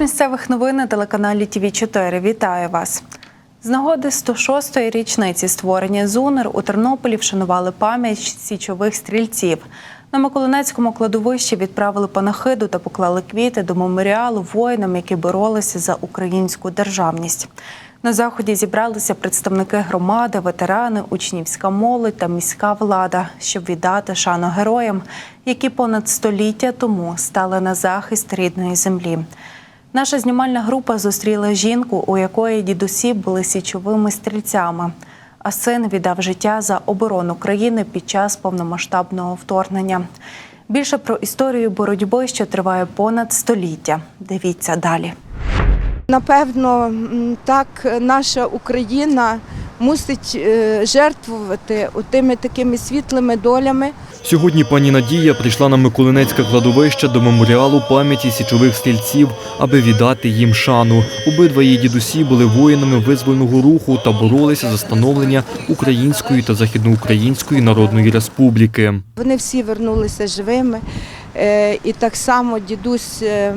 Місцевих новин на телеканалі ТВ 4 Вітаю вас. З нагоди 106-ї річниці створення ЗУНР у Тернополі вшанували пам'ять січових стрільців. На Миколинецькому кладовищі відправили панахиду та поклали квіти до меморіалу воїнам, які боролися за українську державність. На заході зібралися представники громади, ветерани, учнівська молодь та міська влада, щоб віддати шану героям, які понад століття тому стали на захист рідної землі. Наша знімальна група зустріла жінку, у якої дідусі були січовими стрільцями, а син віддав життя за оборону країни під час повномасштабного вторгнення. Більше про історію боротьби, що триває понад століття. Дивіться далі. Напевно, так наша Україна мусить е, жертвувати тими такими світлими долями. Сьогодні пані Надія прийшла на Миколинецьке кладовище до меморіалу пам'яті січових стрільців, аби віддати їм шану. Обидва її дідусі були воїнами визвольного руху та боролися за становлення Української та Західноукраїнської Народної Республіки. Вони всі вернулися живими. Е, І так само дідусь, е,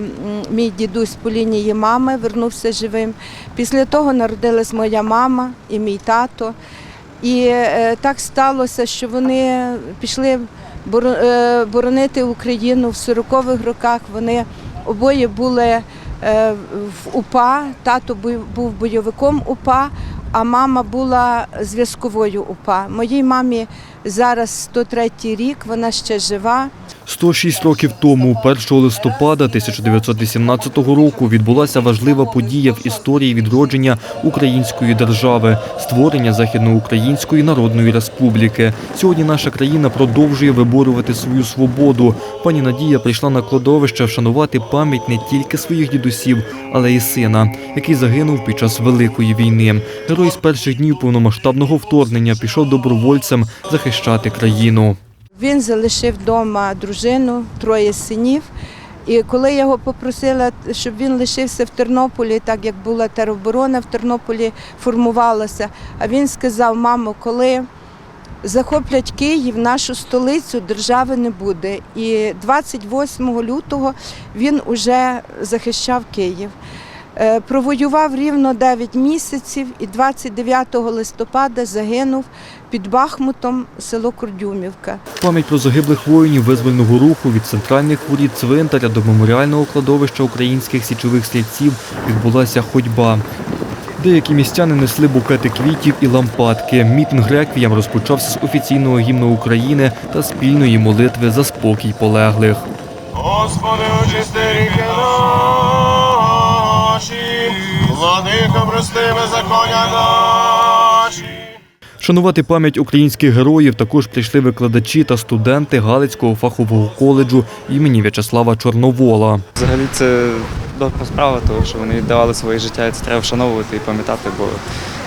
мій дідусь по лінії мами вернувся живим. Після того народилась моя мама і мій тато. І е, так сталося, що вони пішли боронити Україну в 40-х роках. Вони обоє були в УПА. Тато бу- був бойовиком УПА, а мама була зв'язковою УПА. Моїй мамі зараз 103 рік, вона ще жива. 106 років тому, 1 листопада 1918 року, відбулася важлива подія в історії відродження української держави створення Західноукраїнської Народної Республіки. Сьогодні наша країна продовжує виборювати свою свободу. Пані Надія прийшла на кладовище вшанувати пам'ять не тільки своїх дідусів, але й сина, який загинув під час Великої війни. Герой з перших днів повномасштабного вторгнення пішов добровольцем захищати країну. Він залишив вдома дружину, троє синів. І коли я його попросила, щоб він лишився в Тернополі, так як була тероборона в Тернополі формувалася, а він сказав: мамо, коли захоплять Київ, нашу столицю, держави не буде. І 28 лютого він уже захищав Київ. Е, Провоював рівно 9 місяців і 29 листопада загинув під Бахмутом село Курдюмівка. Пам'ять про загиблих воїнів визвольного руху від центральних воріт цвинтаря до меморіального кладовища українських січових стрільців відбулася ходьба. Деякі містяни несли букети квітів і лампадки. Мітинг реквієм розпочався з офіційного гімну України та спільної молитви за спокій полеглих. Господи, очисти ріки владико, прости беззаконня наші. Шанувати пам'ять українських героїв також прийшли викладачі та студенти Галицького фахового коледжу імені В'ячеслава Чорновола. Взагалі це добра справа, тому що вони віддавали своє життя, і це треба вшановувати і пам'ятати, бо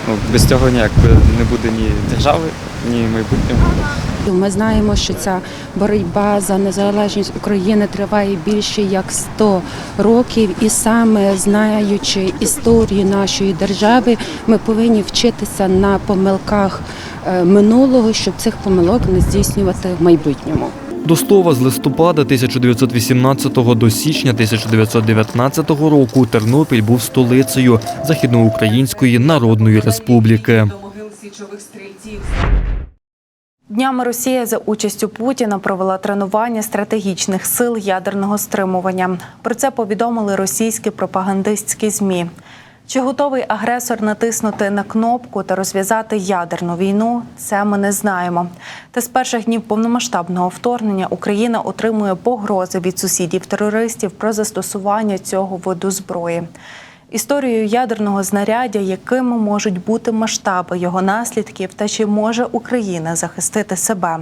ну, без цього ніяк не буде ні держави, ні майбутнього. Ми знаємо, що ця боротьба за незалежність України триває більше як 100 років, і саме знаючи історію нашої держави, ми повинні вчитися на помилках е, минулого, щоб цих помилок не здійснювати в майбутньому. До слова, з листопада 1918 до січня 1919 року Тернопіль був столицею Західноукраїнської Народної Республіки. Днями Росія за участю Путіна провела тренування стратегічних сил ядерного стримування. Про це повідомили російські пропагандистські змі. Чи готовий агресор натиснути на кнопку та розв'язати ядерну війну? Це ми не знаємо. Та з перших днів повномасштабного вторгнення Україна отримує погрози від сусідів-терористів про застосування цього виду зброї. Історію ядерного знаряддя, якими можуть бути масштаби його наслідків, та чи може Україна захистити себе?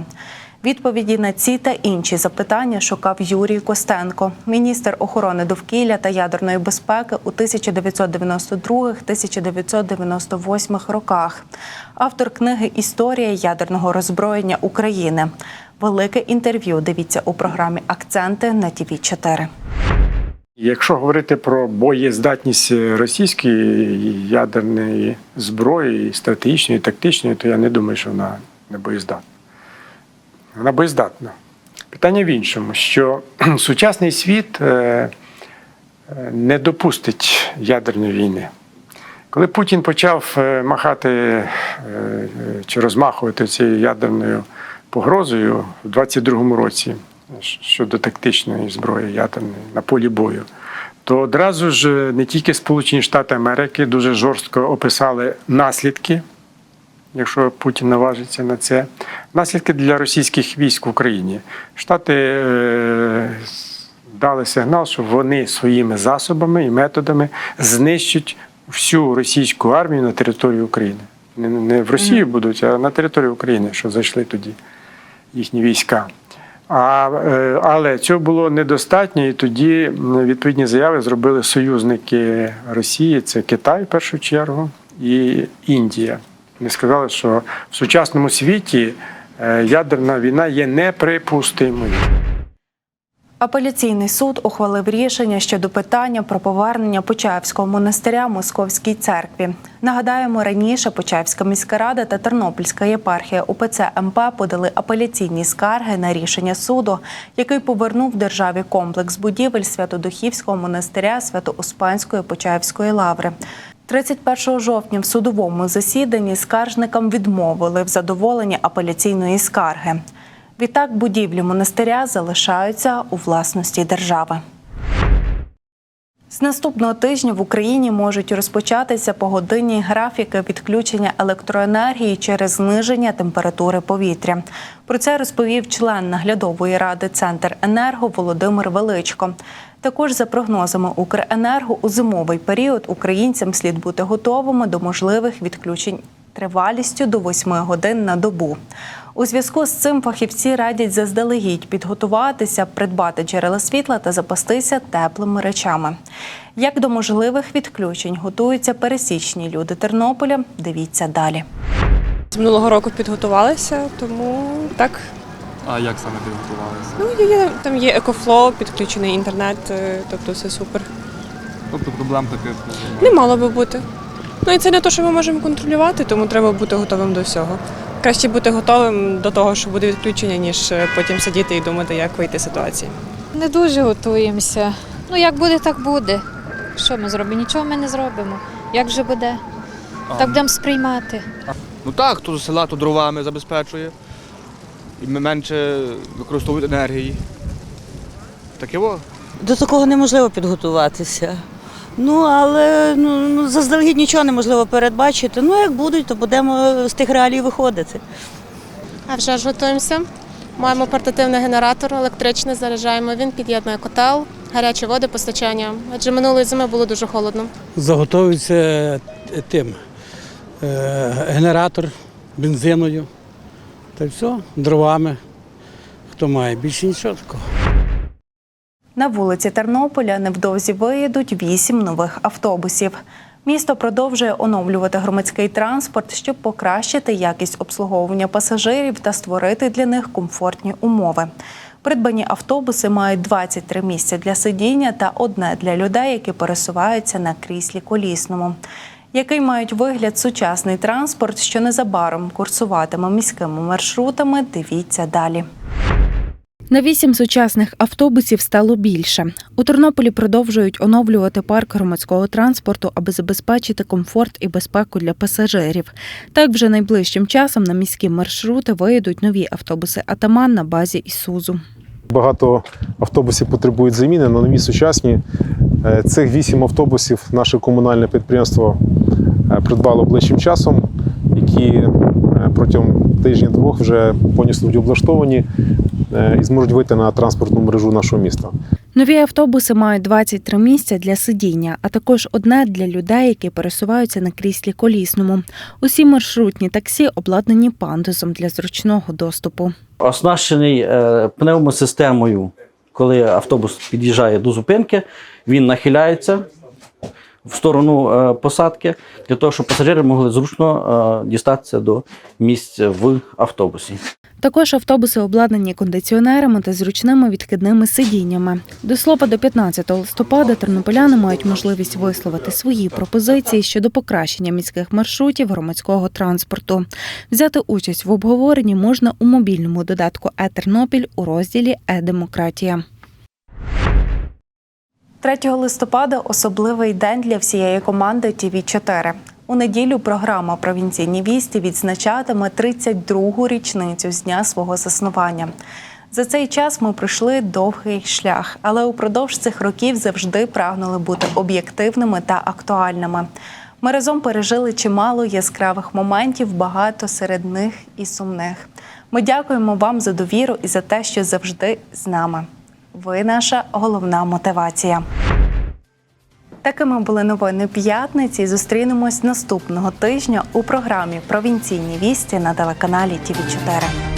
Відповіді на ці та інші запитання шукав Юрій Костенко, міністр охорони довкілля та ядерної безпеки у 1992-1998 роках. Автор книги Історія ядерного роззброєння України. Велике інтерв'ю. Дивіться у програмі Акценти на ТВ 4 Якщо говорити про боєздатність російської ядерної зброї, стратегічної, тактичної, то я не думаю, що вона не боєздатна. Вона боєздатна. Питання в іншому, що сучасний світ е, е, не допустить ядерної війни. Коли Путін почав е, махати чи розмахувати цією ядерною погрозою в 22-му році щодо тактичної зброї ядерної на полі бою, то одразу ж не тільки Сполучені Штати Америки дуже жорстко описали наслідки, якщо Путін наважиться на це, наслідки для російських військ в Україні. Штати е, дали сигнал, що вони своїми засобами і методами знищать всю російську армію на території України. Не, не в Росію будуть, а на територію України, що зайшли тоді їхні війська. А, е, але цього було недостатньо, і тоді відповідні заяви зробили союзники Росії, це Китай в першу чергу і Індія. Вони сказали, що в сучасному світі е, ядерна війна є неприпустимою. Апеляційний суд ухвалив рішення щодо питання про повернення Почаївського монастиря Московській церкві. Нагадаємо, раніше Почаївська міська рада та Тернопільська єпархія УПЦ МП подали апеляційні скарги на рішення суду, який повернув державі комплекс будівель Святодухівського монастиря Свято-Успенської Почаївської лаври. 31 жовтня в судовому засіданні скаржникам відмовили в задоволенні апеляційної скарги. Відтак будівлі монастиря залишаються у власності держави. З наступного тижня в Україні можуть розпочатися погодинні графіки відключення електроенергії через зниження температури повітря. Про це розповів член наглядової ради Центр енерго Володимир Величко. Також за прогнозами Укренерго у зимовий період українцям слід бути готовими до можливих відключень тривалістю до 8 годин на добу. У зв'язку з цим фахівці радять заздалегідь підготуватися, придбати джерела світла та запастися теплими речами. Як до можливих відключень готуються пересічні люди Тернополя, дивіться далі. З минулого року підготувалися, тому так. А як саме підготувалися? Ну, є, там є екофлоу, підключений інтернет, е, тобто все супер. Тобто проблем таких Не мало би бути. Ну і це не те, що ми можемо контролювати, тому треба бути готовим до всього. Краще бути готовим до того, що буде відключення, ніж е, потім сидіти і думати, як вийти з ситуації. Не дуже готуємося. Ну, як буде, так буде. Що ми зробимо? Нічого ми не зробимо. Як же буде? Так будемо сприймати. Ну так, хто з села, то дровами забезпечує. І ми менше використовують енергії. Таке во. До такого неможливо підготуватися. Ну, але ну, ну, заздалегідь нічого неможливо передбачити. Ну, як будуть, то будемо з тих реалій виходити. А вже ж готуємося. Маємо портативний генератор електричний, заряджаємо. Він під'єднує котел, гарячі води, постачання. Адже минулої зими було дуже холодно. заготовується тим е, генератор бензиною. Та все, дровами. Хто має, більше нічого такого. На вулиці Тернополя невдовзі виїдуть вісім нових автобусів. Місто продовжує оновлювати громадський транспорт, щоб покращити якість обслуговування пасажирів та створити для них комфортні умови. Придбані автобуси мають 23 місця для сидіння та одне для людей, які пересуваються на кріслі колісному. Який мають вигляд сучасний транспорт, що незабаром курсуватиме міськими маршрутами, дивіться далі. На вісім сучасних автобусів стало більше. У Тернополі продовжують оновлювати парк громадського транспорту, аби забезпечити комфорт і безпеку для пасажирів. Так вже найближчим часом на міські маршрути виїдуть нові автобуси Атаман на базі Ісузу. Багато автобусів потребують заміни на нові сучасні. Е, Цих вісім автобусів наше комунальне підприємство е, придбало ближчим часом, які е, протягом тижня-двох вже повністю облаштовані і зможуть вийти на транспортну мережу нашого міста. Нові автобуси мають 23 місця для сидіння, а також одне для людей, які пересуваються на кріслі колісному. Усі маршрутні таксі обладнані пандусом для зручного доступу. оснащений е, пневмосистемою. Коли автобус під'їжджає до зупинки, він нахиляється в сторону е, посадки для того, щоб пасажири могли зручно е, дістатися до місць в автобусі. Також автобуси обладнані кондиціонерами та зручними відкидними сидіннями. До слова, до 15 листопада тернополяни мають можливість висловити свої пропозиції щодо покращення міських маршрутів громадського транспорту. Взяти участь в обговоренні можна у мобільному додатку «Е-Тернопіль» у розділі «Е-Демократія». 3 листопада особливий день для всієї команди ТІВІ 4 У неділю програма Провінційні вісті відзначатиме 32-гу річницю з дня свого заснування. За цей час ми пройшли довгий шлях, але упродовж цих років завжди прагнули бути об'єктивними та актуальними. Ми разом пережили чимало яскравих моментів, багато серед них і сумних. Ми дякуємо вам за довіру і за те, що завжди з нами. Ви наша головна мотивація. Такими були новини п'ятниці. Зустрінемось наступного тижня у програмі Провінційні вісті на телеканалі ТІВІ 4